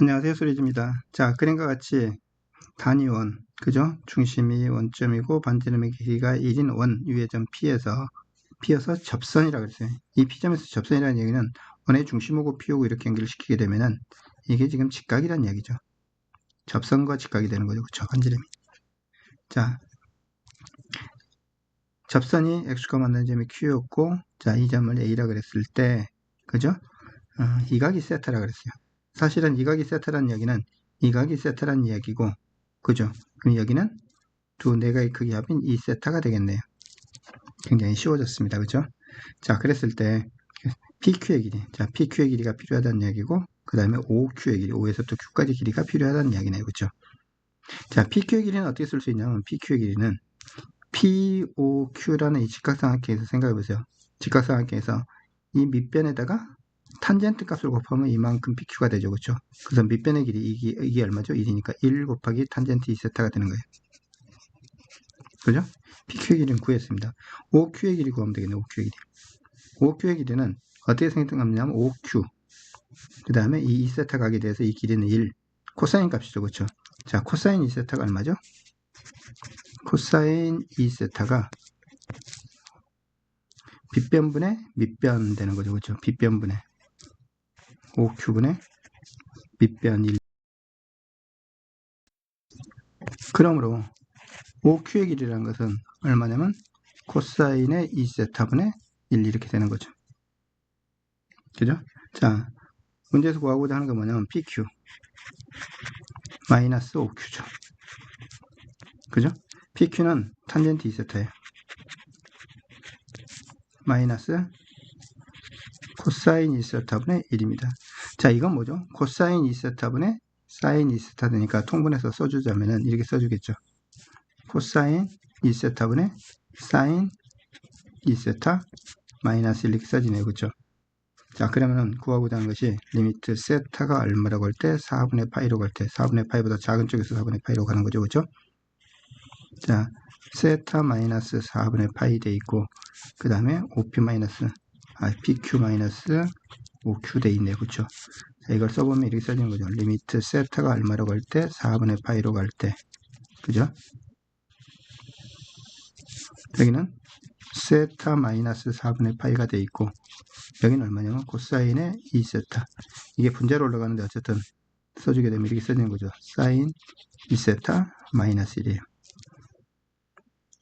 안녕하세요. 소리즈입니다. 자, 그림과 같이 단위원, 그죠? 중심이 원점이고 반지름의 길이가 1인 원 위의 점 P에서 P여서 접선이라고 했어요. 이 P점에서 접선이라는 얘기는 원의 중심하고 P하고 이렇게 연결시키게 되면은 이게 지금 직각이라는 얘기죠. 접선과 직각이 되는 거죠. 그쵸? 반지름이. 자, 접선이 X가 만나는 점이 Q였고, 자, 이 점을 A라 그랬을 때, 그죠? 어, 이 각이 세타라 그랬어요. 사실은 이 각이 세타라는 얘기는 이 각이 세타라는 이야기고 그죠? 그럼 여기는 두 네가의 크기 합인 이 세타가 되겠네요. 굉장히 쉬워졌습니다. 그죠? 자, 그랬을 때 PQ의 길이, 자, PQ의 길이가 필요하다는 이야기고 그 다음에 OQ의 길이, O에서부터 Q까지 길이가 필요하다는 이야기네요. 그죠? 자, PQ의 길이는 어떻게 쓸 수 있냐면 PQ의 길이는 POQ라는 이 직각삼각형에서 생각해 보세요. 직각삼각형에서 이 밑변에다가 탄젠트 값을 곱하면 이만큼 PQ가 되죠. 그렇죠? 그래서 밑변의 길이 이게, 이게 얼마죠? 1이니까 1 곱하기 탄젠트 2세타가 되는 거예요. 그죠? PQ의 길이는 구했습니다. OQ의 길이 구하면 되겠네. OQ의 길이. OQ의 길이는 어떻게 생각하냐면 OQ 그 다음에 이 2세타 각에 대해서 이 길이는 1 코사인 값이죠. 그렇죠? 자, 코사인 2세타가 얼마죠? 코사인 2세타가 빗변분의 밑변 되는 거죠. 그렇죠? 빗변분의 5큐분의 밑변 1 그러므로 5큐의 길이라는 것은 얼마냐면 코사인의 2세타분의 1 이렇게 되는 거죠. 그죠? 자, 문제에서 구하고자 하는 건 뭐냐면 PQ 마이너스 5Q죠. 그죠? PQ는 탄젠트 2세타예요. 마이너스 코사인 2세타분의 1입니다. 자, 이건 뭐죠? 코사인 2세타분의 사인 2세타 되니까 통분해서 써주자면은 이렇게 써주겠죠. 코사인 2세타분의 사인 2세타 마이너스 1 이렇게 써지네요. 그죠? 자, 그러면은 구하고자 하는 것이 리미트 세타가 얼마라고 할 때 4분의 파이로 갈 때 4분의 파이보다 작은 쪽에서 4분의 파이로 가는 거죠. 그죠? 자, 세타 마이너스 4분의 파이 돼 있고 그 다음에 5p 마이너스 아, pq 마이너스 5q 돼 있네요. 그쵸? 자, 이걸 써보면 이렇게 써지는 거죠. 리미트 세타가 얼마로 갈 때 4분의 파이로 갈 때. 그죠? 여기는 세타 마이너스 4분의 파이가 돼 있고 여기는 얼마냐면 코사인의 2세타 이게 분자로 올라가는데 어쨌든 써주게 되면 이렇게 써지는 거죠. 사인 2세타 마이너스 1이에요.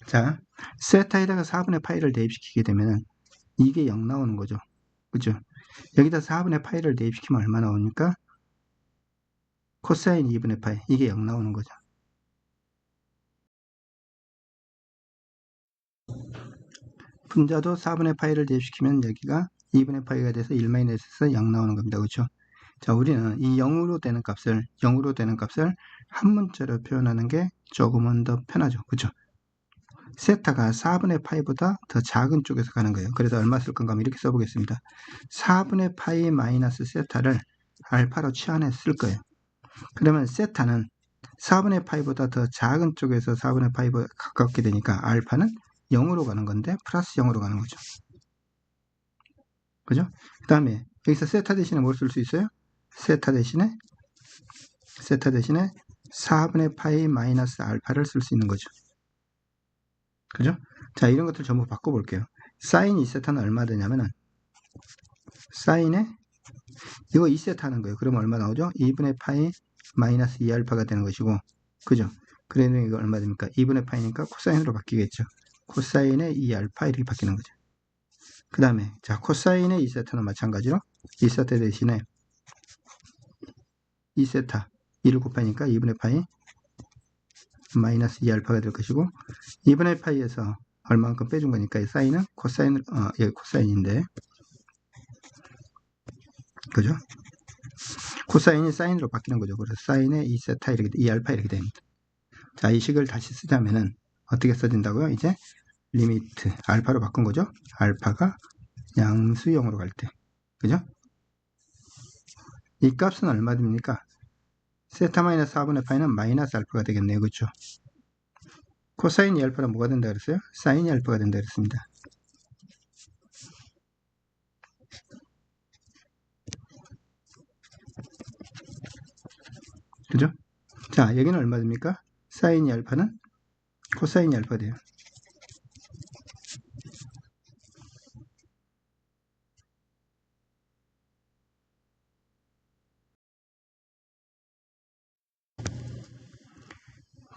자, 세타에다가 4분의 파이를 대입시키게 되면은 이게 0 나오는 거죠. 그죠? 여기다 4분의 파이를 대입시키면 얼마 나오니까? 코사인 2분의 파이. 이게 0 나오는 거죠. 분자도 4분의 파이를 대입시키면 여기가 2분의 파이가 돼서 1-에서 0 나오는 겁니다. 그렇죠? 자, 우리는 이 0으로 되는 값을 0으로 되는 값을 한 문자로 표현하는 게 조금은 더 편하죠. 그렇죠? 세타가 4분의 파이보다 더 작은 쪽에서 가는 거예요. 그래서 얼마 쓸 건가 이렇게 써보겠습니다. 4분의 파이 마이너스 세타를 알파로 치환해 쓸 거예요. 그러면 세타는 4분의 파이보다 더 작은 쪽에서 4분의 파이보다 가깝게 되니까 알파는 0으로 가는 건데 플러스 0으로 가는 거죠. 그죠? 그 다음에 여기서 세타 대신에 뭘 쓸 수 있어요? 세타 대신에 세타 대신에 4분의 파이 마이너스 알파를 쓸 수 있는 거죠. 그죠? 자, 이런 것들 전부 바꿔볼게요. 사인 2세타는 얼마 되냐면은, 사인에, 이거 2세타 하는 거예요. 그러면 얼마 나오죠? 2분의 파이 마이너스 2알파가 되는 것이고, 그죠? 그러면 이거 얼마 됩니까? 2분의 파이니까 코사인으로 바뀌겠죠. 코사인의 2알파 이렇게 바뀌는 거죠. 그 다음에, 자, 코사인의 2세타는 마찬가지로 2세타 대신에 2세타 2를 곱하니까 2분의 파이 마이너스 2알파가 될 것이고 2분의 파이에서 얼마만큼 빼준 거니까 이 사인은 코사인 어, 여기 코사인인데 그죠? 코사인이 사인으로 바뀌는 거죠. 그래서 사인의 2세타 이렇게 2알파 이렇게 됩니다. 자, 이 식을 다시 쓰자면은 어떻게 써진다고요? 이제 리미트 알파로 바꾼 거죠. 알파가 양수형으로 갈 때. 그죠? 이 값은 얼마 됩니까? 세타 마이너스 4분의 파이는 마이너스 알파가 되겠네요. 그렇죠? 코사인 2알파는 뭐가 된다 그랬어요? 사인 2알파가 된다 그랬습니다. 그죠? 자, 여기는 얼마 됩니까? 사인이 알파는 코사인이 알파 돼요.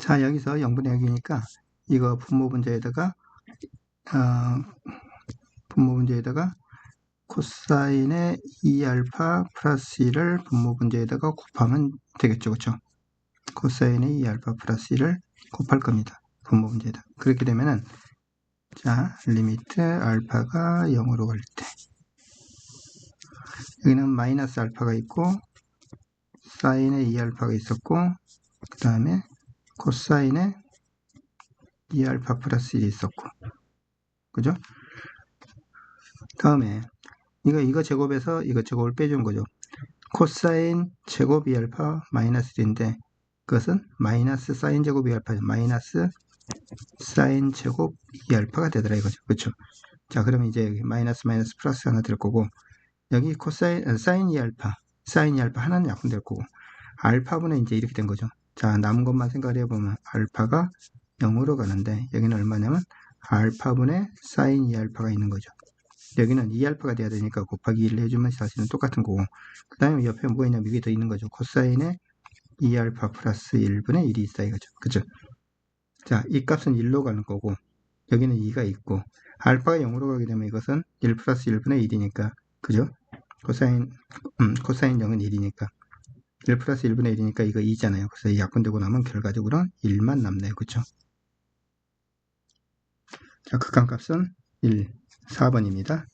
자, 여기서 0분의 여기니까 이거 분모 분자에다가 어, 분모 분자에다가 코사인의 2알파 플러스 1을 분모 분자에다가 곱하면 되겠죠. 그렇죠? 코사인의 2알파 플러스 1을 곱할 겁니다. 분모 분자에다. 그렇게 되면은 자, 리미트 알파가 0으로 갈 때 여기는 마이너스 알파가 있고 사인의 2알파가 있었고 그 다음에 코사인의 2알파 플러스 1이 있었고 그죠? 다음에 이거 이거 제곱에서 이거 제곱을 빼준 거죠. 코사인 제곱 2알파 마이너스 1인데 그것은 마이너스 사인 제곱 2알파 마이너스 사인 제곱 2알파가 되더라 이거죠. 그렇죠? 자 그러면 이제 마이너스 마이너스 플러스 하나 될 거고 여기 코사인 아, 사인 2알파 사인 2알파 하나는 약분될 거고 알파분은 이제 이렇게 된 거죠. 자 남은 것만 생각을 해보면 알파가 0으로 가는데 여기는 얼마냐면 알파분의 사인 2알파가 있는 거죠. 여기는 2알파가 돼야 되니까 곱하기 1을 해주면 사실은 똑같은 거고 그 다음에 옆에 뭐가 있냐면 이게 더 있는 거죠. 코사인의 2알파 플러스 1분의 1이 있다 이거죠. 그죠? 자, 이 값은 1로 가는 거고 여기는 2가 있고 알파가 0으로 가게 되면 이것은 1 플러스 1분의 1이니까 그죠? 코사인 음, 코사인 0은 1이니까 1 플러스 1분의 1이니까 이거 2잖아요. 그래서 이 약분되고 나면 결과적으로 1만 남네요. 그쵸? 자, 극한값은 1, 4번입니다.